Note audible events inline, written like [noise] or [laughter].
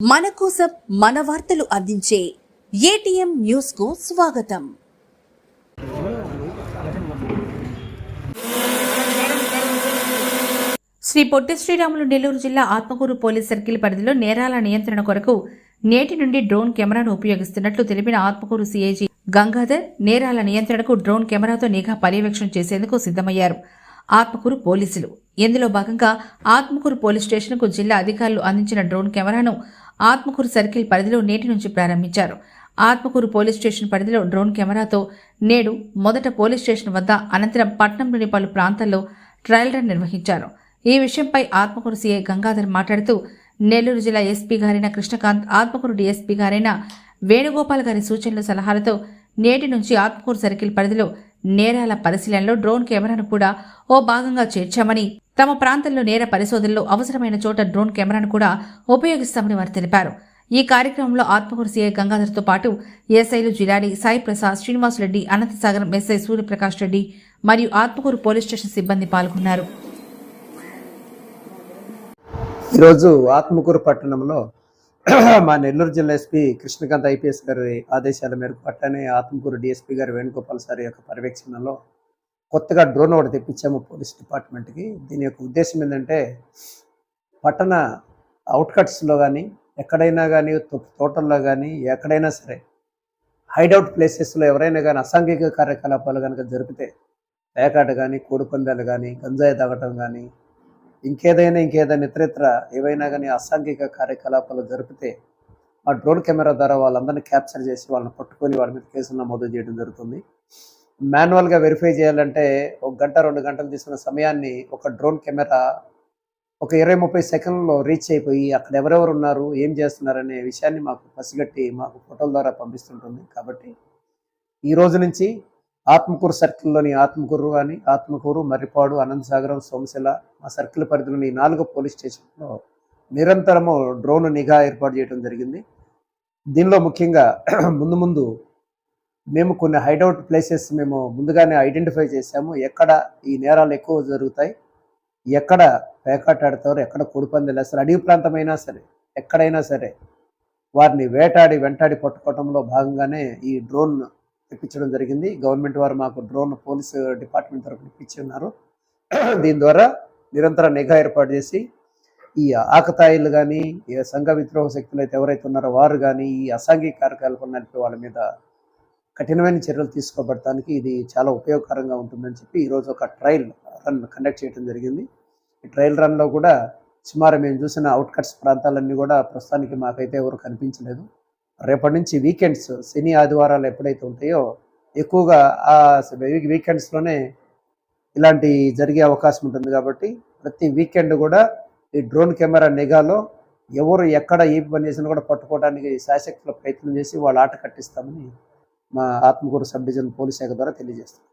మన కోసం మన వార్తలు అందించే ఏటీఎం న్యూస్కు స్వాగతం. శ్రీ పొట్టి శ్రీరాములు నెల్లూరు జిల్లా ఆత్మకూరు పోలీస్ సర్కిల్ పరిధిలో నేరాల నియంత్రణ కొరకు నేటి నుండి డ్రోన్ కెమెరాను ఉపయోగిస్తున్నట్లు తెలిపిన ఆత్మకూరు సీఐజీ గంగాధర్ నేరాల నియంత్రణకు డ్రోన్ కెమెరాతో నిఘా పర్యవేక్షణ చేసేందుకు సిద్ధమయ్యారు. ఆత్మకూరు పోలీసులు. ఇందులో భాగంగా ఆత్మకూరు పోలీస్ స్టేషన్కు జిల్లా అధికారులు అందించిన డ్రోన్ కెమెరాను ఆత్మకూరు సర్కిల్ పరిధిలో నేటి నుంచి ప్రారంభించారు. ఆత్మకూరు పోలీస్ స్టేషన్ పరిధిలో డ్రోన్ కెమెరాతో నేడు మొదట పోలీస్ స్టేషన్ వద్ద అనంతరం పట్టణంలోని పలు ప్రాంతాల్లో ట్రయల్ రన్ నిర్వహించారు. ఈ విషయంపై ఆత్మకూరు సీఐ గంగాధర్ మాట్లాడుతూ నెల్లూరు జిల్లా ఎస్పీ గారైన కృష్ణకాంత్ ఆత్మకూరు డీఎస్పీ గారైన వేణుగోపాల్ గారి సూచనలు సలహాలతో నేటి నుంచి ఆత్మకూరు సర్కిల్ పరిధిలో నేరాల పరిశీలనలో డ్రోన్ కెమెరాను కూడా ఓ భాగంగా చేర్చామని తమ ప్రాంతంలో నేర పరిశోధనలో అవసరమైన చోట డ్రోన్ కెమెరాను కూడా ఉపయోగిస్తామని వారు తెలిపారు. ఈ కార్యక్రమంలో ఆత్మకూరు సీఐ గంగాధర్తో పాటు ఎస్ఐలు జిలాడి సాయి ప్రసాద్ శ్రీనివాస్ రెడ్డి అనంతసాగరం ఎస్ఐ సూర్యప్రకాష్ రెడ్డి మరియు ఆత్మకూరు పోలీస్ స్టేషన్ సిబ్బంది పాల్గొన్నారు. ఈరోజు ఆత్మకూరు పట్టణంలో [clears throat] మా నెల్లూరు జిల్లా ఎస్పీ కృష్ణకాంత్ ఐపీఎస్ గారి ఆదేశాల మేరకు పట్టనే ఆత్మకూరు డిఎస్పీ గారు వేణుగోపాల్ సార్ యొక్క పర్యవేక్షణలో కొత్తగా డ్రోన్ ఒకటి తెప్పించాము పోలీస్ డిపార్ట్మెంట్కి. దీని యొక్క ఉద్దేశం ఏంటంటే పట్టణ అవుట్కట్స్లో కానీ ఎక్కడైనా కానీ తోటల్లో కానీ ఎక్కడైనా సరే హైడౌట్ ప్లేసెస్లో ఎవరైనా కానీ అసాంఘిక కార్యకలాపాలు కనుక జరిపితే పేకాట కానీ కోడిపందాలు కానీ గంజాయి తాగటం కానీ ఇంకేదైనా ఇంకేదైనా ఇతరత్ర ఏవైనా కానీ అసాంఘిక కార్యకలాపాలు జరిపితే ఆ డ్రోన్ కెమెరా ద్వారా వాళ్ళందరినీ క్యాప్చర్ చేసి వాళ్ళని పట్టుకొని వాళ్ళ మీద కేసులు నమోదు చేయడం జరుగుతుంది. మాన్యువల్గా వెరిఫై చేయాలంటే ఒక గంట రెండు గంటలు తీసుకున్న సమయాన్ని ఒక డ్రోన్ కెమెరా ఒక ఇరవై ముప్పై సెకండ్లో రీచ్ అయిపోయి అక్కడ ఎవరెవరు ఉన్నారు ఏం చేస్తున్నారనే విషయాన్ని మాకు పసిగట్టి మాకు ఫోటోల ద్వారా పంపిస్తుంటుంది. కాబట్టి ఈ రోజు నుంచి ఆత్మకూరు సర్కిల్లోని ఆత్మకూరు అని ఆత్మకూరు మర్రిపాడు అనంతసాగరం సోమశిల మా సర్కిల్ పరిధిలోని ఈ నాలుగు పోలీస్ స్టేషన్లో నిరంతరము డ్రోన్ నిఘా ఏర్పాటు చేయడం జరిగింది. దీనిలో ముఖ్యంగా [clears throat] ముందు ముందు మేము కొన్ని హైడౌట్ ప్లేసెస్ మేము ముందుగానే ఐడెంటిఫై చేశాము. ఎక్కడ ఈ నేరాలు ఎక్కువ జరుగుతాయి ఎక్కడ పేకాటాడతారు ఎక్కడ కోడిపందాలు వేస్తారు అడవి ప్రాంతమైనా సరే ఎక్కడైనా సరే వారిని వేటాడి వెంటాడి పట్టుకోవడంలో భాగంగానే ఈ డ్రోన్ తెప్పించడం జరిగింది. గవర్నమెంట్ వారు మాకు డ్రోన్ పోలీస్ డిపార్ట్మెంట్ తరఫున ఇప్పించి ఉన్నారు [clears throat] దీని ద్వారా నిరంతర నిఘా ఏర్పాటు చేసి ఈ ఆకతాయిలు కానీ ఈ సంఘ విద్రోహ శక్తులు అయితే ఎవరైతే ఉన్నారో వారు కానీ ఈ అసాంఘిక కార్యకలాపాలు నడిపే వాళ్ళ మీద కఠినమైన చర్యలు తీసుకోబడటానికి ఇది చాలా ఉపయోగకరంగా ఉంటుందని చెప్పి ఈరోజు ఒక ట్రయల్ రన్ కండక్ట్ చేయడం జరిగింది. ఈ ట్రయల్ రన్లో కూడా సుమారు మేము చూసిన అవుట్కట్స్ ప్రాంతాలన్నీ కూడా ప్రస్తుతానికి మాకైతే ఎవరు కనిపించలేదు. రేపటి నుంచి వీకెండ్స్ శని ఆదివారాలు ఎప్పుడైతే ఉంటాయో ఎక్కువగా ఆ వీకెండ్స్లోనే ఇలాంటి జరిగే అవకాశం ఉంటుంది కాబట్టి ప్రతి వీకెండ్ కూడా ఈ డ్రోన్ కెమెరా నిఘాలో ఎవరు ఎక్కడ ఏ పని చేసినా కూడా పట్టుకోవడానికి శాశక్తుల ప్రయత్నం చేసి వాళ్ళ ఆట కట్టిస్తామని మా ఆత్మకూరు సబ్ డివిజన్ పోలీస్ శాఖ ద్వారా తెలియజేస్తాం